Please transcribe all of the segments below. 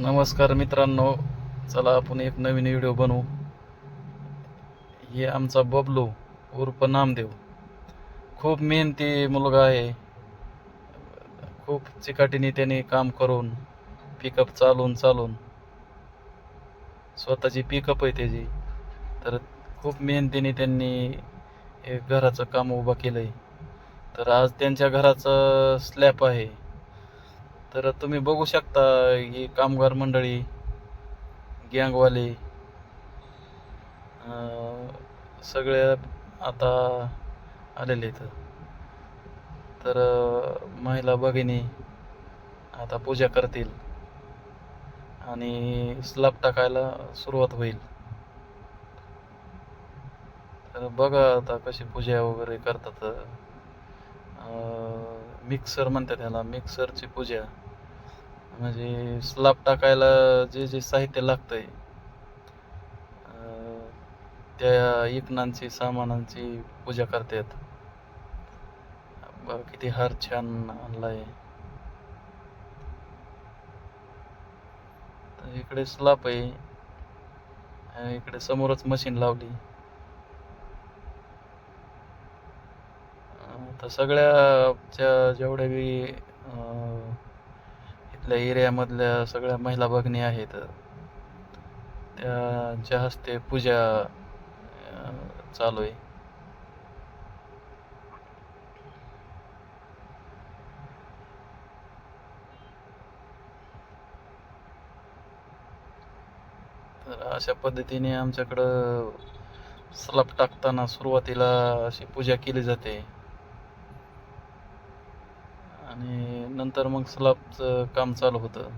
नमस्कार मित्रांनो चला आपण एक नवीन व्हिडिओ बनवू. हे आमचा बबलू उर्फ नामदेव. खूप मेहनती मुलगा आहे. खूप चिकाटीने त्याने काम करून पिकअप चालून चालून. स्वतःची पिकअप आहे त्याची. तर खूप मेहनतीने त्यांनी घराचं काम उभं केलं आहे तर आज त्यांच्या घराचं स्लॅप आहे. तर तुम्ही बघू शकता ही कामगार मंडळी गँगवाले सगळ्या सगळे आता आलेले आहेत. तर महिला भगिनी आता पूजा करतील आणि स्लॅब टाकायला सुरुवात होईल. तर बघा आता कशी पूजा वगैरे करतात. मिक्सर म्हणतात त्याला मिक्सरची पूजा. म्हणजे स्लॅब टाकायला जे जे साहित्य लागतंय त्या इकनांची सामानांची पूजा करतात. बघा किती हार छान आणलाय. तर इकडे स्लॅप आहे. इकडे समोरच मशीन लावली. तर सगळ्याच्या जेवढ्या बी आपल्या एरियामधल्या सगळ्या महिला भगिनी आहेत. त्यांच्या हस्ते पूजा चालू आहे. तर अशा पद्धतीने आमच्याकडं स्लप टाकताना सुरुवातीला अशी पूजा केली जाते आणि नंतर मग स्लॅबचं काम चालू होतं.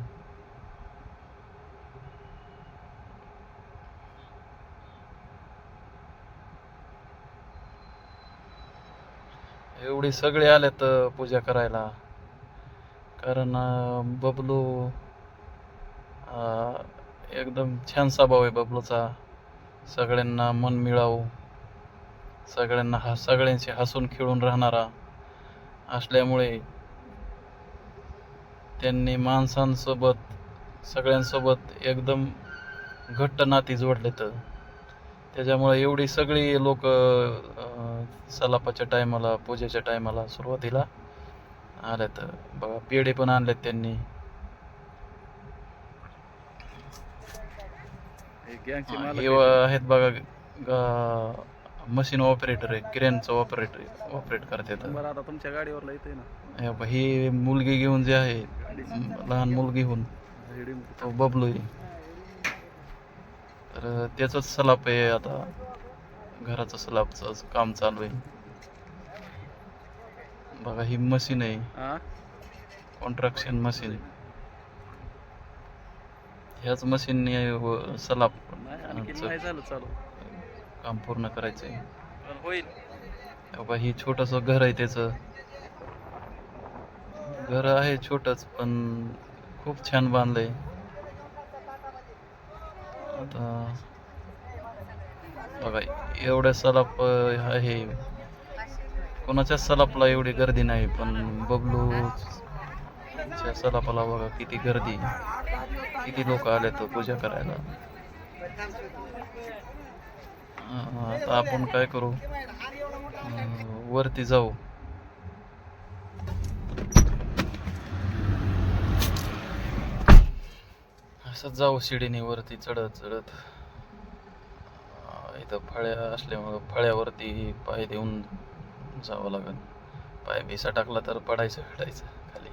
एवढी सगळे आलेत पूजा करायला. कारण बबलू एकदम छान स्वभाव आहे बबलूचा. सगळ्यांना मन मिळावू. सगळ्यांना हा सगळ्यांशी हसून खेळून राहणारा. असल्यामुळे त्यांनी माणसांसोबत सगळ्यांसोबत एकदम घट्ट नाती जोडलेत. त्याच्यामुळे एवढी सगळी लोक सलापाच्या टायमाला पूजेच्या टायमाला सुरुवातीला आल्यात. बघा पेढे पण आणलेत त्यांनी. आहेत बघा मशीन ऑपरेटर आहे क्रेनचं ऑपरेटर ऑपरेट करतात. बरं आता तुमच्या ना? हे मुलगी घेऊन जे आहे लहान मुलगी रेडिंग तो बबलू आहे तर त्याच सलाप आहे आता. घराचं सलापचं काम चालू आहे. बघा ही मशीन आहे. कॉन्ट्रॅक्शन मशीन ह्याच मशीनने सलाप काम पूर्ण करायचंय. पण होईल. बाबा ही छोटस घर आहे त्याचं. घर आहे छोटंच पण खूप छान बांधलंय. आता बघा एवढ्या सलाप आहे. कोणाच्या सलापला एवढी गर्दी नाही पण बबलूच्या सलापाला बघा किती गर्दी. किती लोक आले तर पूजा करायला. आता आपण काय करू? वरती जाऊ. असंच जाऊ शिडीनीवरती चढत चढत. इथं फळ्या असल्यामुळं फळ्यावरती पाय देऊन जावं लागेल पाय भिसा टाकला तर पडायचं फिडायचं खाली.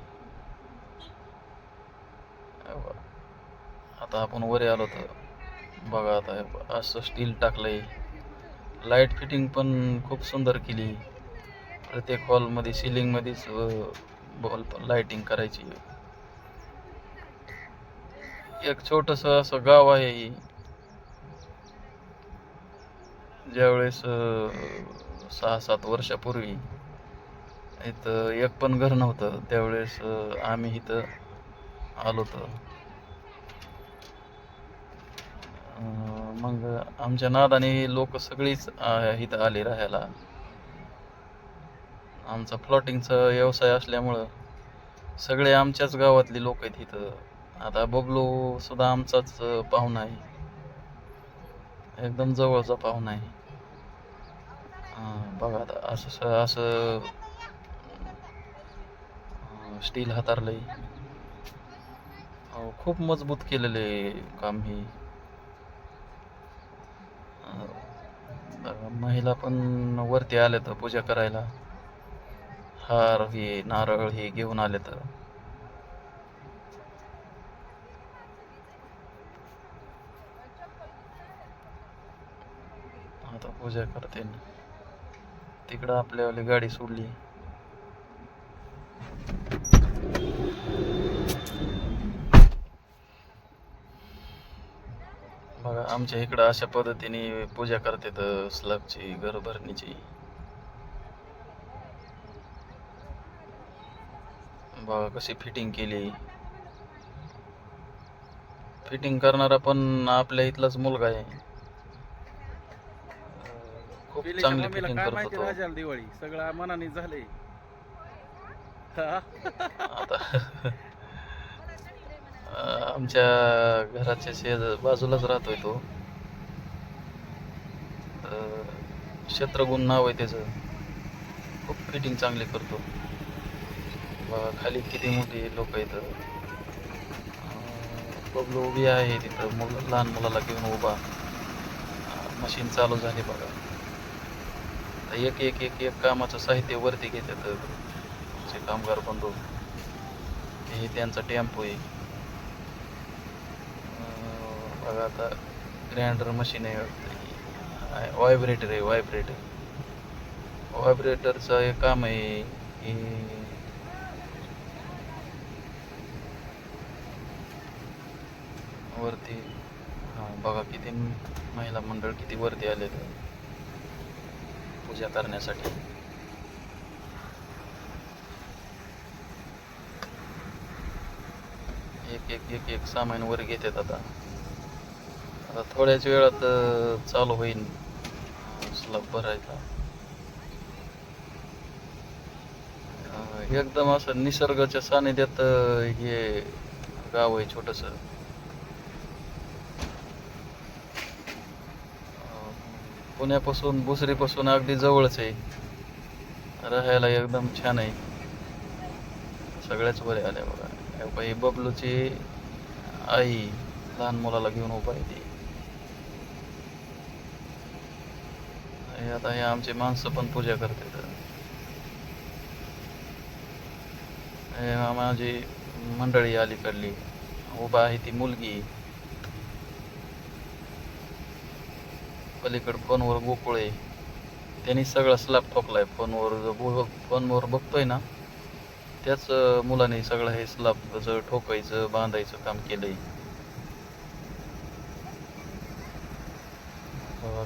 आता आपण वरे आलो तर बघा आता असं स्टील टाकलंय. लाइट फिटिंग पण खूप सुंदर केली. प्रत्येक हॉलमध्ये सिलिंगमध्येच बॉल लाईटिंग करायची. एक छोटस असं गाव आहे. ज्यावेळेस सहा सात वर्षापूर्वी इथं एक पण घर नव्हतं. त्यावेळेस आम्ही इथं आलो होतो. मग आमच्या नादाने लोक सगळीच इथं आली राहायला. आमचा प्लॉटिंगचा व्यवसाय असल्यामुळं सगळे आमच्याच गावातली लोक आहेत इथं. आता बबलू सुद्धा आमचाच पाहुणा आहे. एकदम जवळचा पाहुणा आहे. बघा आता असं असं स्टील हातारलंय. अहो, खूप मजबूत केलेले काम हे. बघा, महिला पण वरती आल्या तर पूजा करायला. हार हे नारळ हे घेऊन आले तर. आता पूजा करते तिकडं आपल्यावाली गाडी सोडली. बघा आमच्या इकडं अशा पद्धतीने पूजा करतात तर स्लॅबची घरभरणीची. बघा कशी फिटिंग केली. फिटिंग करणारा पण आपल्या इथलाच मुलगा आहे. खूप पिलीच्या चांगली मम्मीला फिटिंग काय करतो माहिती तो. राजाला दिवाळी? सगळं मनाने? आता अं, आमच्या घराच्या शेज बाजूलाच राहतोय तो. अं, शत्रुघ्न नाव आहे त्याचं. खूप फिटिंग चांगली करतो. बघा खाली किती मोठी लोक आहेत. अं, बबलू उभी आहे तिथं. मुलं लहान मुलाला घेऊन उभा. मशीन चालू झाली बघा. एक एक एक एक कामाचं साहित्य वरती घेतात. जे कामगार बंधू. हे त्यांचा टेम्पो आहे. बघा आता ग्राइंडर मशीन आहे. व्हायब्रेटर आहे व्हायब्रेटर व्हायब्रेटरचं एक काम आहे. की वरती हां बघा किती महिला मंडळ किती वरती आले पूजा करण्यासाठी. एक एक एक एक सामान वर घेतात आता. आता थोड्याच वेळात चालू होईल स्लब भरायचा एकदम असं निसर्गाच्या सानिध्यात हे गाव आहे छोटंसं. पुण्यापासून भुसरीपासून अगदी जवळच आहे. राहायला एकदम छान आहे. सगळ्याच बरे आल्या बघा. ही बबलूची आई लहान मुलाला घेऊन उभा आहे ती. आता हे आमचे माणसं पण पूजा करतात. हे माझी मंडळी अलीकडली. उभा आहे ती मुलगी. पलीकडे फोनवर गोकुळ आहे. त्यांनी सगळा स्लॅब ठोकलाय. फोनवर जो फोनवर बघतोय ना त्याच मुलाने सगळं हे स्लॅब ठोकायचं बांधायचं काम केलंय.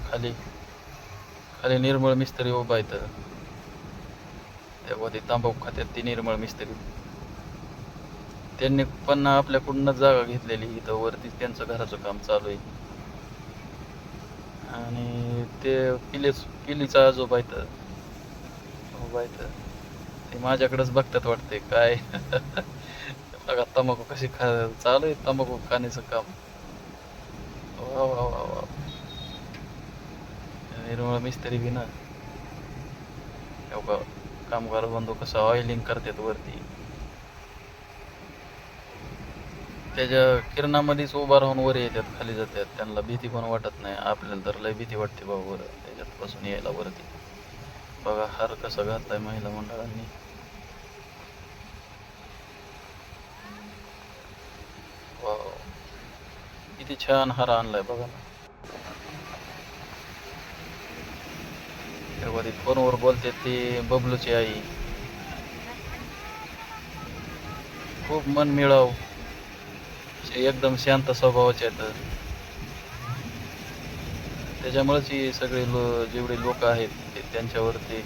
खाली खाली निर्मळ मिस्त्री उभा आहे तर. तेव्हा ते तांबाखू खात्यात ती निर्मळ मिस्त्री. त्यांनी पण आपल्याकडूनच जागा घेतलेली इथं वरतीच त्यांचं घराचं काम चालू आहे. आणि ते पिलेच पिलीचा आजोबा आहे तर ते माझ्याकडेच बघतात वाटते काय. बघा तंबाखू कशी खा चालू आहे तंबाखू खाण्याचं काम. वा वा वा वा. निर्मळ मिस्त्री बी ना. कामगार बंधू कसं ऑइलिंग करतात वरती. त्याच्या किरणामध्येच उभा राहून वर येतात खाली जातात. त्यांना भीती पण वाटत नाही. आपल्याला तर लय भीती वाटते बाबा वर. त्याच्यात पासून यायला वरती. बघा हार कसा घातलाय महिला मंडळांनी. वाव. किती छान हार आणलाय बघा ना. तेव्हा फोनवर बोलते ती बबलूची आई. खूप मन मिळाव. एकदम शांत स्वभावाचे आहेत त्याच्यामुळेच ही सगळे लो जेवढे लोक आहेत ते त्यांच्यावरती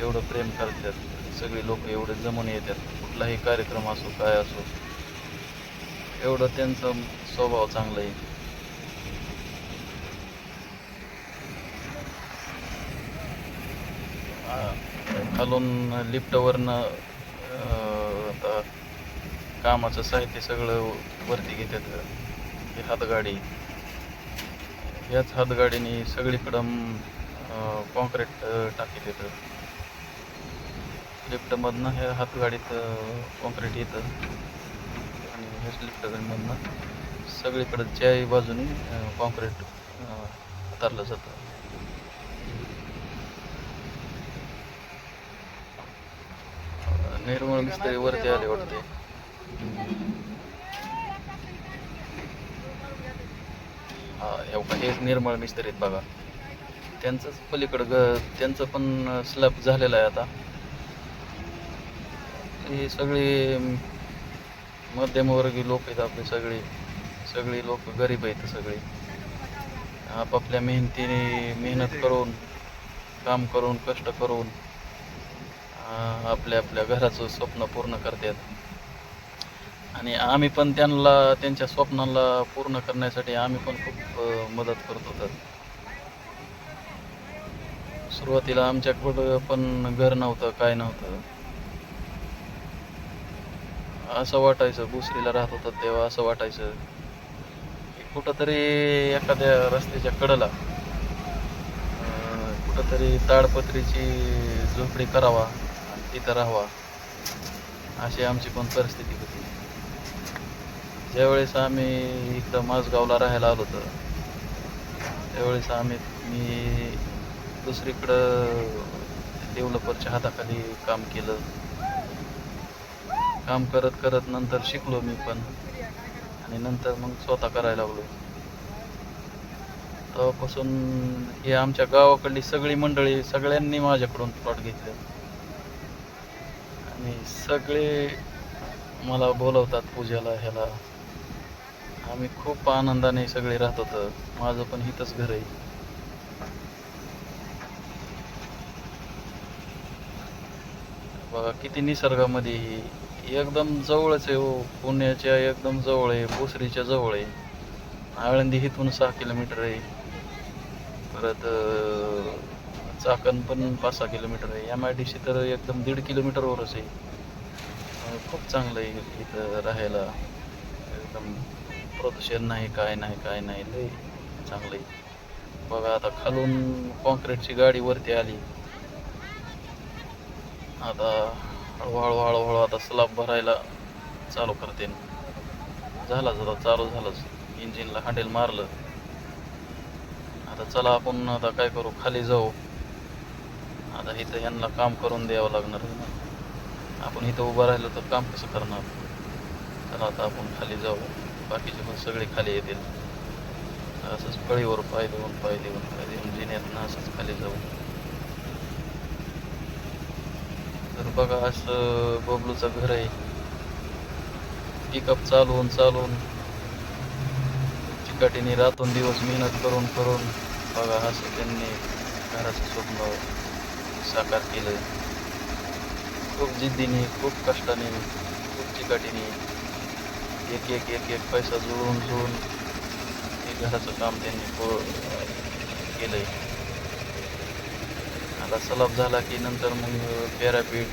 एवढं प्रेम करतात. सगळे लोक एवढे जमून येतात. कुठलाही कार्यक्रम असो काय असो एवढं त्यांचं स्वभाव चांगला आहे. खालून लिफ्टवरनं आता कामाचं साहित्य सगळं वरती घेतात. ही हातगाडी. याच हातगाडीने सगळीकडं कॉन्क्रीट टाकी देतं लिफ्टमधनं ह्या हातगाडीत कॉन्क्रीट येतं. आणि ह्याच लिफ्टमधनं सगळीकडं ज्याही बाजूने कॉन्क्रीट हातारलं जातं. निर्मळ मिस्त्री वरती आले वाटते. हा हे हेच निर्मळ मिस्त्री आहेत बघा. त्यांचंच पलीकडं ग त्यांचं पण स्लॅब झालेलं आहे आता. हे सगळे मध्यमवर्गीय लोक आहेत आपले सगळे. सगळी लोक गरीब आहेत सगळे. आपापल्या मेहनतीने मेहनत करून काम करून कष्ट करून आपल्या आपल्या घराचं स्वप्न पूर्ण करतात. आणि आम्ही पण त्यांना त्यांच्या स्वप्नाला पूर्ण करण्यासाठी आम्ही पण खूप मदत करत होतो. सुरुवातीला आमच्याकडं पण घर नव्हतं काय नव्हतं. असं वाटायचं भुसरीला राहत होतं तेव्हा असं वाटायचं की कुठंतरी एखाद्या रस्त्याच्या कडेला कुठंतरी ताडपत्रीची झोपडी करावा आणि तिथं राहावा. अशी आमची पण परिस्थिती होती. ज्यावेळेस आम्ही इकडं माझगावला राहायला आलो होतो त्यावेळेस आम्ही मी दुसरीकडं डेव्हलपरच्या हाताखाली काम केलं. काम करत करत नंतर शिकलो मी पण आणि नंतर मग स्वतः करायला लागलो. तेव्हापासून हे आमच्या गावाकडली सगळी मंडळी सगळ्यांनी माझ्याकडून प्लॉट घेतले. आणि सगळे मला बोलवतात पूजेला ह्याला. आम्ही खूप आनंदाने सगळे राहत होतो. माझं पण हिथंच घर आहे. बघा किती निसर्गामध्ये ही एकदम जवळच आहे हो. पुण्याच्या एकदम जवळ आहे. भोसरीच्या जवळ आहे. आळंदी इथून सहा किलोमीटर आहे. परत चाकण पण पाच सहा किलोमीटर आहे. एम आय डी सी तर एकदम दीड किलोमीटरवरच आहे. खूप चांगलं आहे इथं राहायला. एकदम प्रदूषण नाही काय नाही काय नाही लय चांगलं आहे बघा आता खालून कॉन्क्रीटची गाडी वरती आली. आता हळूहळू हळूहळू आता स्लाब भरायला चालू करते. झालाच आता चालू झालंच. इंजिनला हँडल मारलं. आता चला आपण आता काय करू खाली जाऊ. आता इथं यांना काम करून द्यावं लागणार ना. आपण इथं उभं राहिलो तर काम कसं करणार? चला आता आपण खाली जाऊ. बाकीचे पण सगळे खाली येतील. असंच फळीवर पाय देऊन पाय देऊन पाय देऊन जिन्यातनं असंच खाली जाऊ तर बघा असं बबलूचं घर आहे. पिकअप चालवून चालवून चिकाटीने रातून दिवस मेहनत करून करून. बघा असं त्यांनी घराचं स्वप्न साकार केलं. खूप जिद्दीने खूप कष्टाने खूप चिकाटीने. एक एक एक एक पैसा जुळून जुळून हे घराचं काम त्यांनी पो केलंय. आता सलाब झाला की नंतर मग पॅरापीट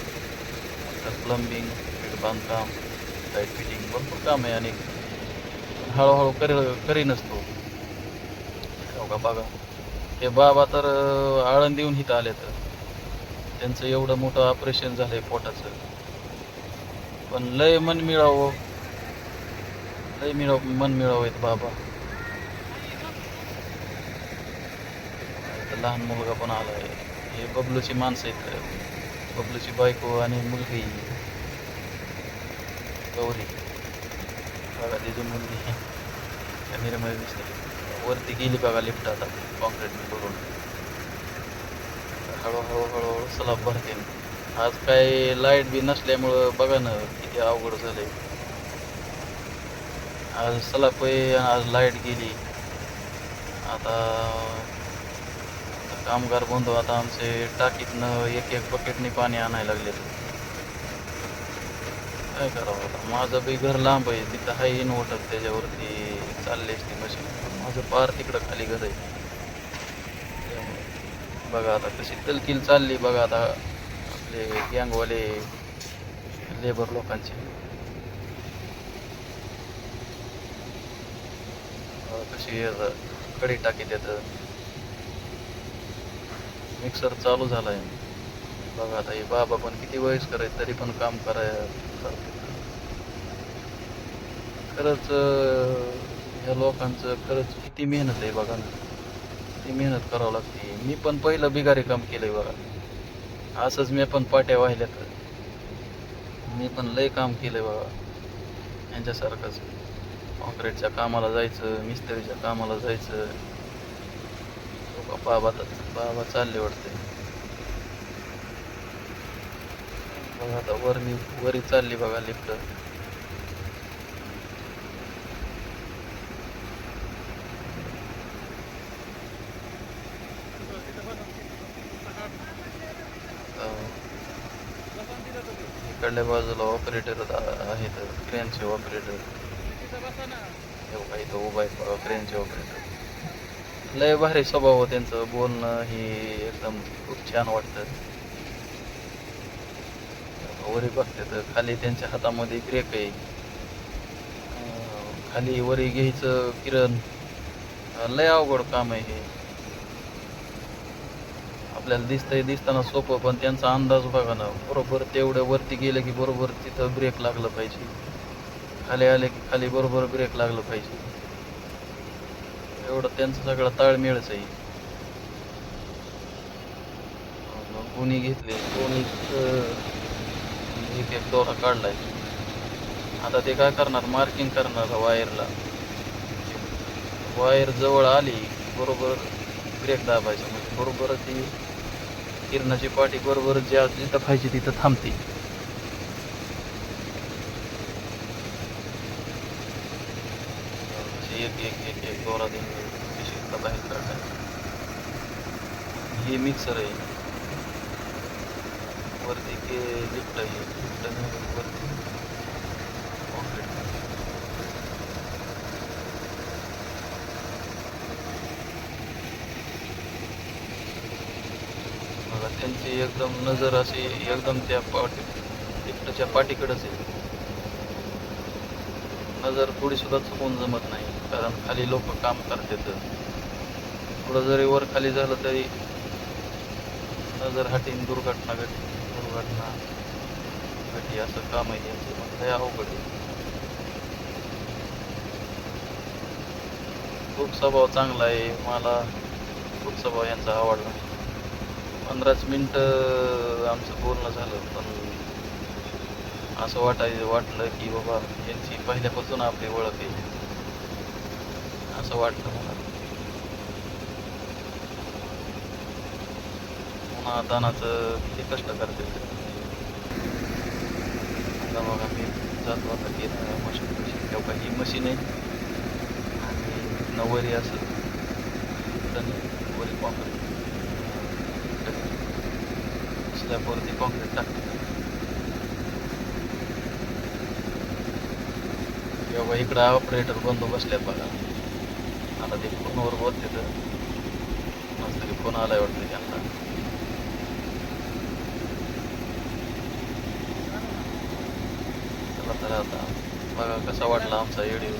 नंतर प्लंबिंग पीठ बांधकाम लाइट फिटिंग भरपूर काम आहे आणि हळूहळू करी नसतो. हो का बघा. हे बाबा तर आळंद आळंदीहून इथं आले तर. त्यांचं एवढं मोठं ऑपरेशन झालंय पोटाचं. पण लय मन मिळावं लय मिळाव मन मिळावं आहेत बाबा लहान मुलगा पण आलाय. हे बबलूची माणसं आहेत बबलूची बायको आणि मुलगी. गौरी. बघा तिची मुलगी. कॅमेऱ्यामध्ये दिसते. वरती गेली बघा लिफ्ट आता. कॉन्क्रीटने करून. हळूहळू हळूहळू सलाब भरते. आज काय लाइट बी नसल्यामुळं बघा ना किती अवघड झालंय. आज चला आहे आज लाइट गेली. आता कामगार बंधू आता आमचे टाकीतनं एक एक बकेटने पाणी आणायला लागले काय करावं आता? माझं बी घर लांब आहे तिथं हाय इन्व्हर्टर त्याच्यावरती चालली असते मशीन माझं पार तिकडं खाली घर आहे. बघा आता कशी तलकील चालली बघा आता आपले गँगवाले लेबर लोकांचे. अशी कढी टाकी कडी मिक्सर चालू झालाय. बघा आता हे बाबा पण किती वयस्कर आहेत तरी पण काम कराय खरंच ह्या लोकांचं खरंच किती मेहनत आहे बघा ना. किती मेहनत करावं लागते. मी पण पहिलं बिगारी काम केलंय बघा. असंच मी पण पाट्या वाहिल्यात. मी पण लय काम केलंय बघा. यांच्यासारखंच. कॉन्क्रीटच्या कामाला जायचं मिस्त्रीच्या कामाला जायचं. हो बाबा बाबा चालले वाटते. बघा आता वरनी वरी चालली बघा लिफ्ट इकडल्या बाजूला ऑपरेटर आहेत क्रेनचे ऑपरेटर काही तो उभा आहे क्रेनचे ऑपरेटर लय भारी स्वभाव त्यांचं. बोलणं हे एकदम खूप छान वाटतं. वरी बघते तर खाली त्यांच्या हातामध्ये ब्रेक आहे. खाली वरी घ्यायचं किरण. लय अवघड काम आहे हे. आपल्याला दिसतंय दिसताना सोपं पण त्यांचा अंदाज बघा ना. बरोबर तेवढं वरती गेलं की बरोबर तिथं ब्रेक लागलं पाहिजे. खाली आले की खाली बरोबर ब्रेक लागलं पाहिजे. एवढं त्यांचं सगळं ताळमेळच आहे. मग घेतले? कोणी एक एक दोरा काढलाय. आता ते काय करणार? मार्किंग करणार वायरला वायर जवळ आली बरोबर ब्रेक दाबायचं. म्हणजे बरोबर ती किरणाची पाठी बरोबर ज्या जिथं पाहिजे तिथं थांबते अशी एक एक एक एक दोरा देऊन कशी इथं बाहेर काढलाय हे मिक्सर आहे. वरती के लिफ्ट आहे. लिफ्ट वरती concrete. बघा त्यांची एकदम नजर अशी एकदम त्या पाठी लिफ्टच्या पाठीकडेच आहे. नजर थोडी सुद्धा चुकून जमत कारण खाली लोक काम करतात. थोडं जरी वर खाली झालं तरी नजर हटीन दुर्घटना घडली दुर्घटना घडली असं काम आहे. यांचं पण लय अवघड आहे. खूप स्वभाव चांगला आहे. मला खूप स्वभाव यांचा आवडला. पंधराच मिनटं आमचं बोलणं झालं पण असं वाटाय वाटलं की बाबा यांची पहिल्यापासून आपली ओळख आहे. असं वाटतं मला. पुन्हा दानाचं किती कष्ट करते आता बघा मी जातो आता की मशीन मशीन तेव्हा ही मशीन आहे. आणि नवरी असं. आणि वरी कॉन्क्रीट स्लॅबवरती कॉन्क्रीट टाकते. किंवा इकडं ऑपरेटर बंदोबस्त बसल्या बघा. आता ते फोनवर बोलते तर. मस्त तरी फोन आलाय वाटतं त्यांना. चला तर आता बघा कसा वाटला आमचा व्हिडिओ